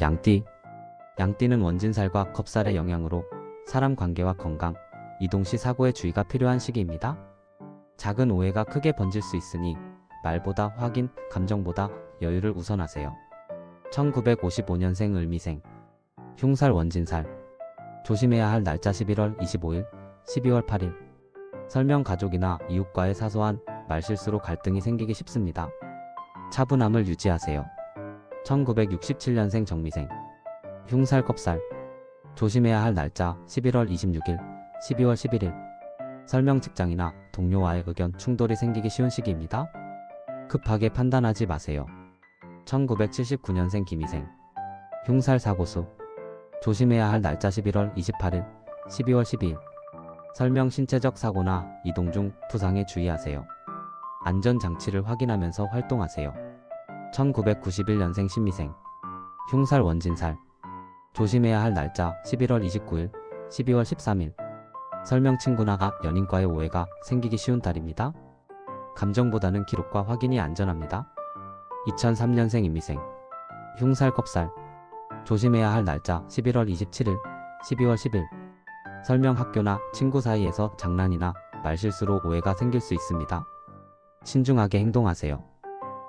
양띠. 양띠는 원진살과 겁살의 영향으로 사람 관계와 건강, 이동 시 사고에 주의가 필요한 시기입니다. 작은 오해가 크게 번질 수 있으니 말보다 확인, 감정보다 여유를 우선하세요. 1955년생 을미생. 흉살 원진살. 조심해야 할 날짜 11월 25일, 12월 8일. 설명 가족이나 이웃과의 사소한 말실수로 갈등이 생기기 쉽습니다. 차분함을 유지하세요. 1967년생 정미생. 흉살 껍살. 조심해야 할 날짜 11월 26일, 12월 11일. 설명 직장이나 동료와의 의견 충돌이 생기기 쉬운 시기입니다. 급하게 판단하지 마세요. 1979년생 김희생. 흉살 사고수. 조심해야 할 날짜 11월 28일, 12월 12일. 설명 신체적 사고나 이동 중 부상에 주의하세요. 안전장치를 확인하면서 활동하세요. 1991년생 신미생. 흉살 원진살. 조심해야 할 날짜 11월 29일, 12월 13일. 설명 친구나 앞 연인과의 오해가 생기기 쉬운 달입니다. 감정보다는 기록과 확인이 안전합니다. 2003년생 임미생. 흉살 껍살. 조심해야 할 날짜 11월 27일, 12월 10일. 설명 학교나 친구 사이에서 장난이나 말실수로 오해가 생길 수 있습니다. 신중하게 행동하세요.